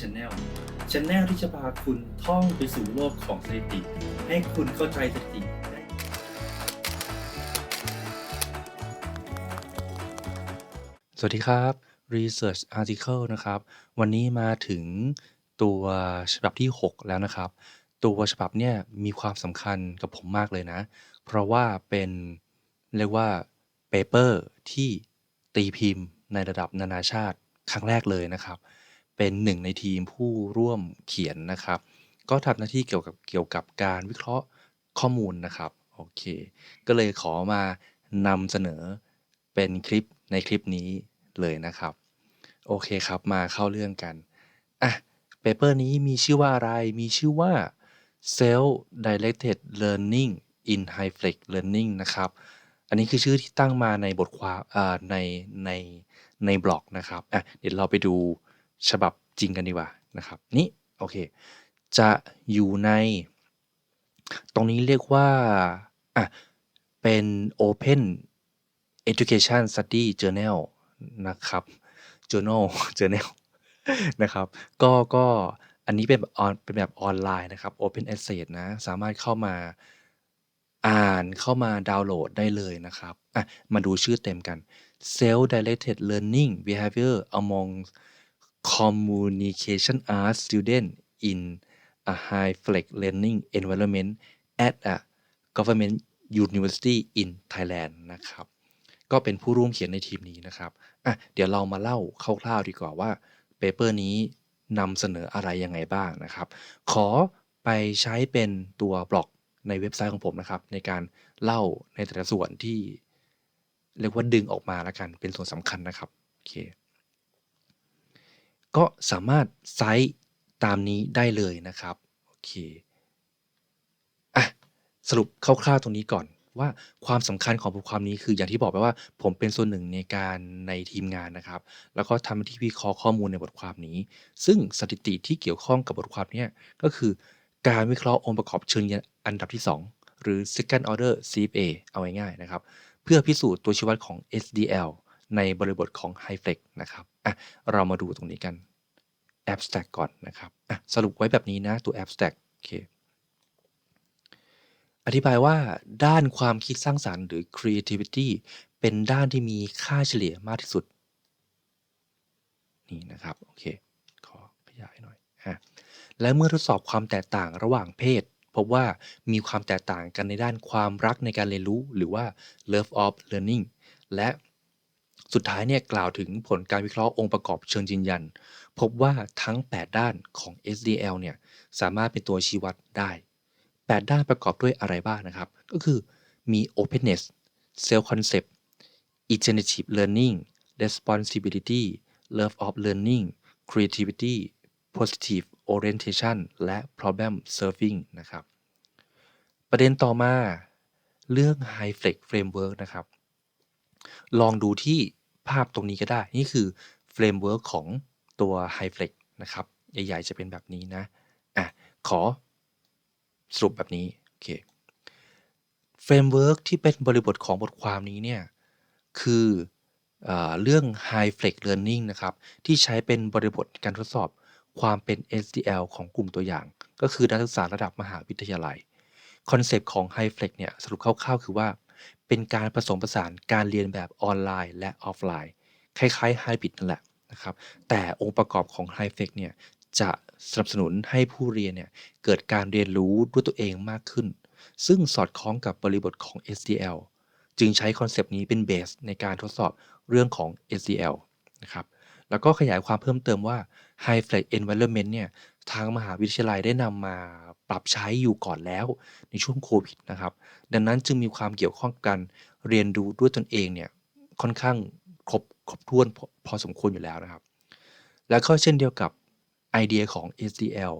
Channel Channel ที่จะพาคุณท่องไปสู่โลกของสถิติ ให้คุณเข้าใจสถิติได้สวัสดีครับ Research Article นะครับ วันนี้มาถึงตัวฉบับที่ 6 แล้วนะครับ ตัวฉบับเนี่ยมีความสำคัญกับผมมากเลยนะ เพราะว่าเป็นเรียกว่าเปเปอร์ที่ตีพิมพ์ในระดับนานาชาติครั้งแรกเลยนะครับ เป็นหนึ่งในทีมผู้ร่วมเขียนนะครับ ก็ทำหน้าที่เกี่ยวกับเกี่ยวกับการวิเคราะห์ข้อมูลนะครับโอเค ก็เลยขอมานำเสนอเป็นคลิปในคลิปนี้เลยนะครับ โอเคครับมาเข้าเรื่องกันอะเปเปอร์นี้มีชื่อว่าอะไรมีชื่อว่า Self Directed Learning in High Flex Learning นะครับ อันนี้คือชื่อที่ตั้งมาในบทความในในในบล็อกนะครับอะเดี๋ยวเราไปดู ฉบับจริงกันดีกว่านะครับ นี่โอเค จะอยู่ใน ตรงนี้เรียกว่าอะเป็น Open Education Study Journal นะครับ Journal Journal นะครับ ก็ก็อันนี้เป็นออนเป็นแบบออนไลน์นะครับ Open Access นะ สามารถเข้ามาอ่านเข้ามาดาวน์โหลดได้เลยนะครับอะมาดูชื่อเต็มกัน Self Directed Learning Behavior among Communication Arts Student in a High Flex Learning Environment at a Government University in Thailand นะครับ ก็เป็นผู้ร่วมเขียนในทีมนี้นะครับอะเดี๋ยวเรามาเล่าคร่าวๆดีกว่าว่าเปเปอร์นี้นำเสนออะไรยังไงบ้างนะครับ ขอไปใช้เป็นตัวบล็อกในเว็บไซต์ของผมนะครับ ในการเล่าในแต่ละส่วนที่ เรียกว่าดึงออกมาแล้วกันเป็นส่วนสำคัญนะครับ โอเค ก็สามารถไซต์ตามนี้ได้เลยนะครับ โอเคอะสรุปคร่าวๆตรงนี้ก่อนว่าความสำคัญของบทความนี้คืออย่างที่บอกไปว่า ผมเป็นส่วนหนึ่งในการในทีมงานนะครับ แล้วก็ทำหน้าที่วิเคราะห์ข้อมูลในบทความนี้ ซึ่งสถิติที่เกี่ยวข้องกับบทความนี้ก็คือ การวิเคราะห์องค์ประกอบเชิงยันอันดับที่ 2 หรือ second order CFA เอาง่ายๆนะครับ เพื่อพิสูจน์ตัวชี้วัดของ SDL ในบริบทของ High Flex นะครับ อะเรามาดูตรงนี้กัน abstract ก่อนนะครับอะสรุปไว้แบบนี้นะตัว abstract โอเคอธิบายว่าด้านความคิดสร้างสรรค์หรือ creativity เป็นด้านที่มีค่าเฉลี่ยมากที่สุด นี่นะครับ โอเค ขอขยายหน่อยฮะและเมื่อทดสอบความแตกต่างระหว่างเพศ พบว่ามีความแตกต่างกันในด้านความรักในการเรียนรู้ หรือว่า love of learning และ สุดท้ายเนี่ยกล่าวถึงผลการวิเคราะห์องค์ประกอบเชิงยืนยัน พบว่าทั้ง 8 ด้านของ SDL เนี่ยสามารถเป็นตัวชี้วัดได้ 8 ด้านประกอบด้วยอะไรบ้างนะครับ ก็คือมี openness self concept initiative learning responsibility love of learning creativity positive orientation และ problem solving นะครับ ประเด็นต่อมาเรื่อง high flex framework นะครับ ลองดูที่ ภาพตรงนี้ก็ได้ นี่คือ framework ของตัว high flex นะครับ ใหญ่ๆ จะเป็นแบบนี้นะ อะ ขอสรุปแบบนี้ โอเค เฟรมเวิร์กที่เป็นบริบทของบทความนี้เนี่ย คือเออเรื่อง High Flex Learning นะครับ ที่ใช้เป็นบริบทการทดสอบความเป็น SDL ของกลุ่มตัวอย่าง ก็คือนักศึกษาระดับมหาวิทยาลัย คอนเซปต์ของ High Flex เนี่ย สรุปคร่าวๆ คือว่า เป็นการผสมผสานการเรียนแบบออนไลน์และออฟไลน์ คล้ายๆ Hybrid นั่นแหละนะครับ แต่องค์ประกอบของ High Flex เนี่ยจะสนับสนุนให้ผู้เรียนเนี่ยเกิดการเรียนรู้ด้วยตัวเองมากขึ้น ซึ่งสอดคล้องกับบริบทของ SDL จึงใช้คอนเซป ต์นี้เป็นเบสในการทดสอบเรื่องของ SDL นะครับ แล้วก็ขยายความเพิ่มเติมว่า High Flex Environment เนี่ย ทางมหาวิทยาลัยได้นำมาปรับใช้อยู่ก่อนแล้วในช่วงโควิดนะครับ ดังนั้นจึงมีความเกี่ยวข้องกันเรียนรู้ด้วยตนเองเนี่ยค่อนข้างครบครบถ้วนพอพอสมควรอยู่แล้วนะครับ แล้วก็เช่นเดียวกับไอเดียของ SDL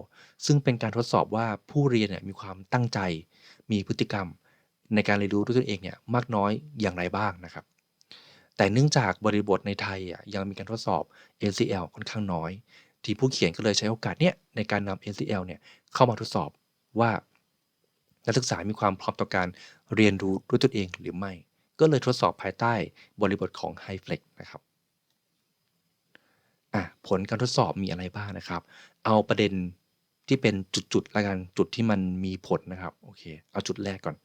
ซึ่งเป็นการทดสอบว่าผู้เรียนเนี่ยมีความตั้งใจ มีพฤติกรรม ในการเรียนรู้ด้วยตนเองเนี่ยมากน้อยอย่างไรบ้างนะครับ แต่เนื่องจากบริบทในไทยอะยังมีการทดสอบ SDL ค่อนข้างน้อย ที่ผู้เขียนก็เลยใช้โอกาสเนี้ยในการนำ SDL เนี่ยเข้ามาทดสอบว่า นักศึกษามีความพร้อมต่อการเรียนรู้ด้วยตนเองหรือไม่ ก็เลยทดสอบภายใต้บริบทของ High Flex นะครับอะผลการทดสอบมีอะไรบ้างนะครับ เอาประเด็นที่เป็นจุดๆละกันจุดที่มันมีผลนะครับโอเคเอาจุดแรกก่อน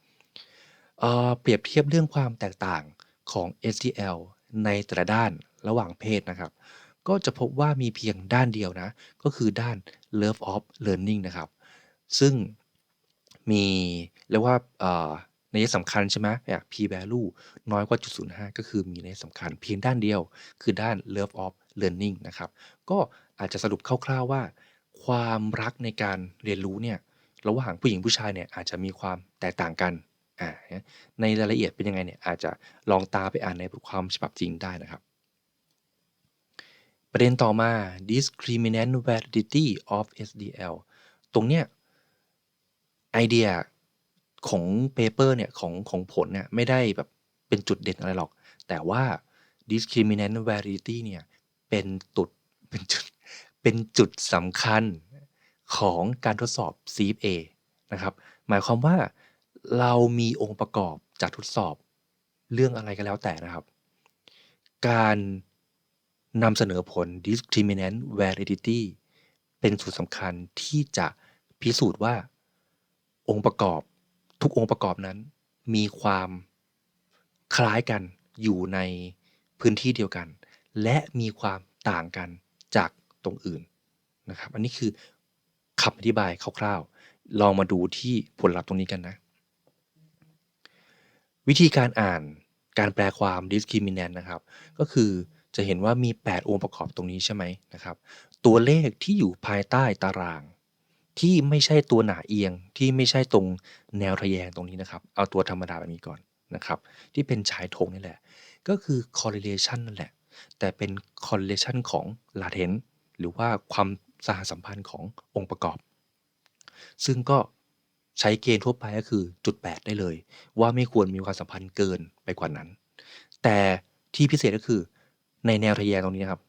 เอ่อเปรียบเทียบเรื่องความแตกต่างของ STL ในแต่ละด้านระหว่างเพศนะครับ ก็จะพบว่ามีเพียงด้านเดียวนะ ก็คือด้าน Love of Learning นะครับ ซึ่งมีเรียกว่าเอ่อนัยสำคัญใช่ไหมอะ p value น้อยกว่าจุด05ก็คือมีนัยสำคัญเพียงด้านเดียว คือด้าน love of learning นะครับ ก็อาจจะสรุปคร่าวๆว่า ความรักในการเรียนรู้เนี่ยระหว่างผู้หญิงผู้ชายเนี่ยอาจจะมีความแตกต่างกันในรายละเอียดเป็นยังไงเนี่ยอาจจะลองตามไปอ่านในบทความฉบับจริงได้นะครับ ประเด็นต่อมา discriminant validity of SDL ตรงเนี้ยไอเดียของเปเปอร์เนี่ยของของผลเนี่ยไม่ได้แบบเป็นจุดเด่นอะไรหรอก แต่ว่า discriminant validity เนี่ยเป็นตุดเป็นจุดเป็นจุดสำคัญของการทดสอบ CFA นะครับ หมายความว่าเรามีองค์ประกอบจากทดสอบเรื่องอะไรก็แล้วแต่นะครับ การ นำเสนอผล discriminant validity เป็นส่วนสำคัญที่จะพิสูจน์ว่า องค์ประกอบทุกองค์ประกอบนั้น มีความคล้ายกันอยู่ในพื้นที่เดียวกัน และมีความต่างกันจากตรงอื่นนะครับ อันนี้คือคำอธิบายคร่าวๆลองมาดูที่ผลลัพธ์ตรงนี้กันนะ วิธีการอ่านการแปลความ discriminant นะครับ ก็คือ จะเห็นว่ามี 8 องค์ประกอบตรงนี้ใช่ไหมนะครับ ตัวเลขที่อยู่ภายใต้ตาราง ที่ไม่ใช่ตัวหนาเอียงที่ไม่ใช่ตรงแนวทะแยงตรงนี้นะครับ เอาตัวธรรมดาแบบนี้ก่อนนะครับ ที่เป็นชายธงนี่แหละ ก็คือ correlation นั่นแหละ แต่เป็น correlation ของ latent หรือว่าความสหสัมพันธ์ขององค์ประกอบ ซึ่งก็ใช้เกณฑ์ทั่วไปก็คือจุด 8 ได้เลย ว่าไม่ควรมีความสัมพันธ์เกินไปกว่านั้น แต่ที่พิเศษก็คือ ในแนวทะแยงตรงนี้นะครับ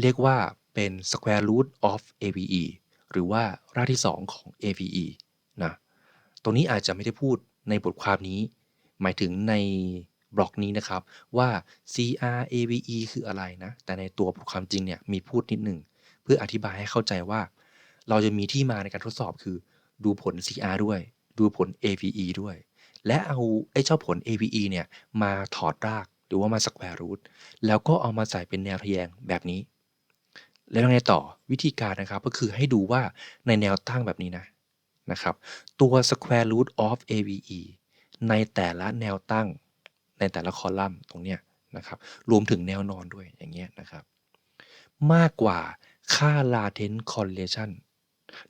เรียกว่าเป็น square root of AVE หรือว่ารากที่ 2 ของ AVE นะตรงนี้อาจจะไม่ได้พูดในบทความนี้ หมายถึงในบล็อกนี้นะครับว่า CR AVE คืออะไรนะ แต่ในตัวบทความจริงเนี่ยมีพูดนิดหนึ่ง เพื่ออธิบายให้เข้าใจว่า เราจะมีที่มาในการทดสอบคือ ดูผล CR ด้วย ดูผล AVE ด้วย และเอาไอ้เจ้าผล AVE เนี่ยมาถอดราก หรือว่ามาสแควร์รูทแล้วก็เอามาใส่เป็นแนวทะแยงแบบนี้ แล้วยังไงต่อวิธีการนะครับก็คือให้ดูว่าในแนวตั้งแบบนี้นะนะครับ ตัว square root of AVE ในแต่ละแนวตั้งในแต่ละคอลัมน์ตรงเนี้ยนะครับรวมถึงแนวนอนด้วยอย่างเงี้ยนะครับ มากกว่าค่า latent correlation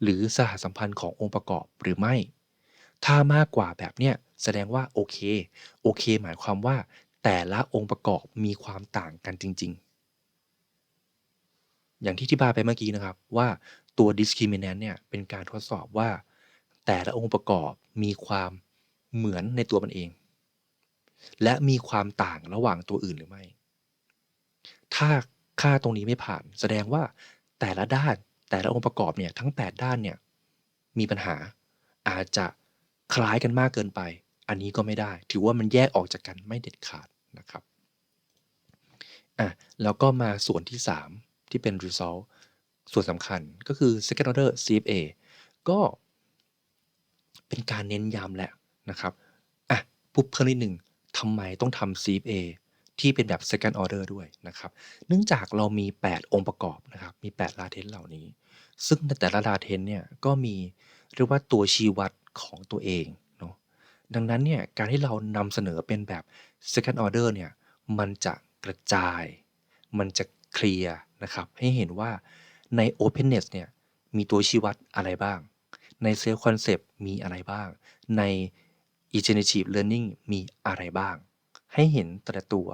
หรือสหสัมพันธ์ขององค์ประกอบหรือไม่ ถ้ามากกว่าแบบเนี้ยแสดงว่าโอเคโอเค หมายความว่า แต่ละองค์ประกอบมีความต่างกันจริง ๆ อย่างที่ที่บายไปเมื่อกี้นะครับว่าตัว discriminant เนี่ยเป็นการทดสอบว่า แต่ละองค์ประกอบมีความเหมือนในตัวมันเอง และมีความต่างระหว่างตัวอื่นหรือไม่ ถ้าค่าตรงนี้ไม่ผ่าน แสดงว่าแต่ละด้านแต่ละองค์ประกอบเนี่ยทั้ง 8 ด้านเนี่ยมีปัญหาอาจจะคล้ายกันมากเกินไป อันนี้ก็ไม่ได้ ถือว่ามันแยกออกจากกันไม่เด็ดขาดนะครับอะแล้วก็มาส่วนที่ 3 ที่เป็น result ส่วนสำคัญก็คือ second order CFA ก็เป็นการเน้นย้ำแหละนะครับอะปุ๊บเพิ่มนิดหนึ่งทำไมต้องทำ CFA ที่เป็นแบบ second order ด้วยนะครับ เนื่องจากเรามี 8 องค์ประกอบนะครับ มี 8 ลาเทนเหล่านี้ ซึ่งแต่ละลาเทนเนี่ยก็มีเรียกว่าตัวชี้วัดของตัวเอง ดังนั้นเนี่ย การที่เรานำเสนอเป็นแบบ second order เนี่ย มันจะกระจาย มันจะเคลียร์นะครับ ให้เห็นว่าใน openness เนี่ย มีตัวชี้วัดอะไรบ้าง ใน self concept มีอะไรบ้าง ใน generative learning มีอะไรบ้าง ให้เห็นแต่ละตัว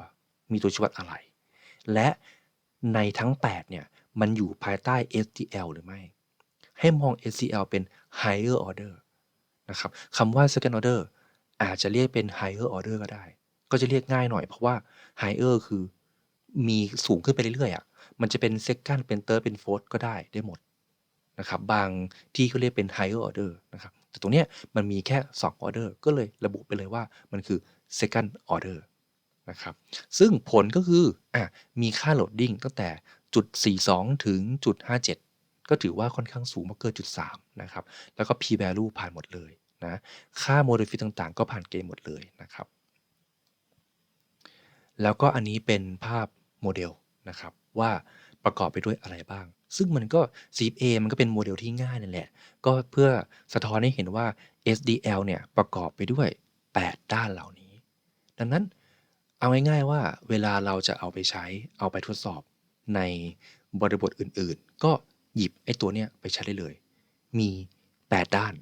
มีตัวชี้วัดอะไร และในทั้ง 8 เนี่ย มันอยู่ภายใต้ STL หรือไม่ ให้มอง STL เป็น higher order นะครับคำว่า second order อาจจะเรียกเป็น higher order ก็ได้ ก็จะเรียกง่ายหน่อย เพราะว่า higher คือ มีสูงขึ้นไปเรื่อย ๆอะมันจะเป็น second เป็น third เป็น fourth ก็ได้ ได้หมดนะครับ บางที่ก็เรียกเป็น higher order นะครับ แต่ตรงเนี้ยมันมีแค่ 2 order ก็เลยระบุไปเลยว่า มันคือ second order นะครับ ซึ่งผลก็คือ อะมีค่าโหลดดิ้งตั้งแต่จุด 42 ถึงจุด 57 ก็ถือว่าค่อนข้างสูงมากเกินจุด 3 นะครับ แล้วก็ p value ผ่านหมดเลย นะค่าโมเดลฟิตต่างๆ ก็ผ่านเกณฑ์หมดเลยนะครับ แล้วก็อันนี้เป็นภาพโมเดลนะครับว่าประกอบไปด้วยอะไรบ้าง ซึ่งมันก็ CFA มันก็เป็นโมเดลที่ง่ายนั่นแหละ ก็เพื่อสะท้อนให้เห็นว่า SDL เนี่ยประกอบไปด้วย 8 ด้านเหล่านี้ ดังนั้นเอาง่ายๆว่าเวลาเราจะเอาไปใช้เอาไปทดสอบในบริบทอื่นๆ ก็หยิบไอ้ตัวเนี้ยไปใช้ได้เลย มี 8 ด้าน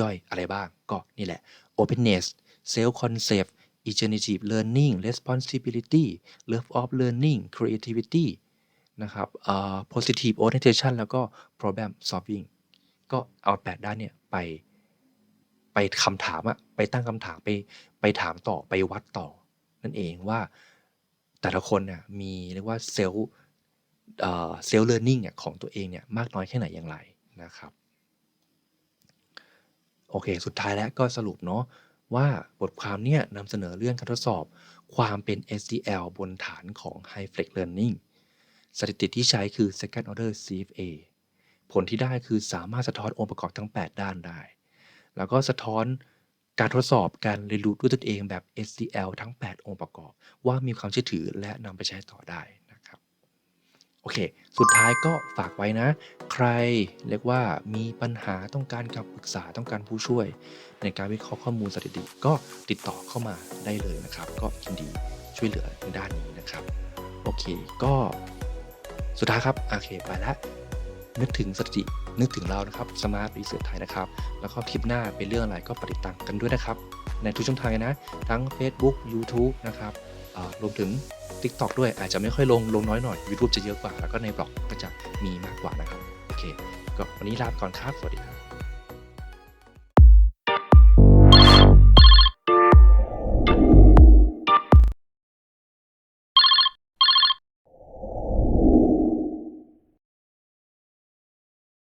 ย่อยๆ อะไรบ้าง ก็นี่แหละ openness self concept Initiative Learning Responsibility Love of Learning Creativity นะครับ Positive Orientation แล้วก็ Problem Solving ก็เอา 8 ด้านเนี่ยไปไปคำถามอะไปตั้งคำถามไปไปถามต่อไปวัดต่อ นั่นเองว่าแต่ละคนเนี่ยมีเรียกว่าเซลล์เซลล์เลิร์นนิ่งเนี่ยของตัวเองเนี่ยมากน้อยแค่ไหนอย่างไรนะครับ อเค สุดท้ายแล้วก็สรุปเนาะว่าบทความเนี่ยนำเสนอเรื่องการทดสอบ ความเป็น SDL บนฐานของ High Flex Learning สถิติที่ใช้คือ Second Order CFA ผลที่ได้คือสามารถสะท้อนองค์ประกอบทั้ง 8 ด้านได้ แล้วก็สะท้อนการทดสอบการเรียนรู้ด้วยตนเองแบบ SDL ทั้ง 8 องค์ประกอบ ว่ามีความเชื่อถือและนำไปใช้ต่อได้ โอเค สุดท้ายก็ฝากไว้นะ ใครเรียกว่ามีปัญหาต้องการคำปรึกษาต้องการผู้ช่วย ในการวิเคราะห์ข้อมูลสถิติก็ติดต่อเข้ามาได้เลยนะครับ ก็ยินดีช่วยเหลือในด้านนี้นะครับ โอเค ก็สุดท้ายครับ โอเค ไปแล้วนึกถึงสถิติ นึกถึงเรานะครับสมาร์ทรีเสิร์ชไทยนะครับ แล้วก็คลิปหน้าเป็นเรื่องอะไรก็ปฏิดตามกันด้วยนะครับ ในทุกช่องทางนะ ทั้ง Facebook YouTube นะครับรวมถึง TikTok ด้วยอาจจะไม่ค่อยลงลงน้อยหน่อย YouTube จะเยอะกว่า แล้วก็ในบล็อกก็จะมีมากกว่านะครับ โอเค ก็วันนี้ลาไปก่อนครับ สวัสดีครับ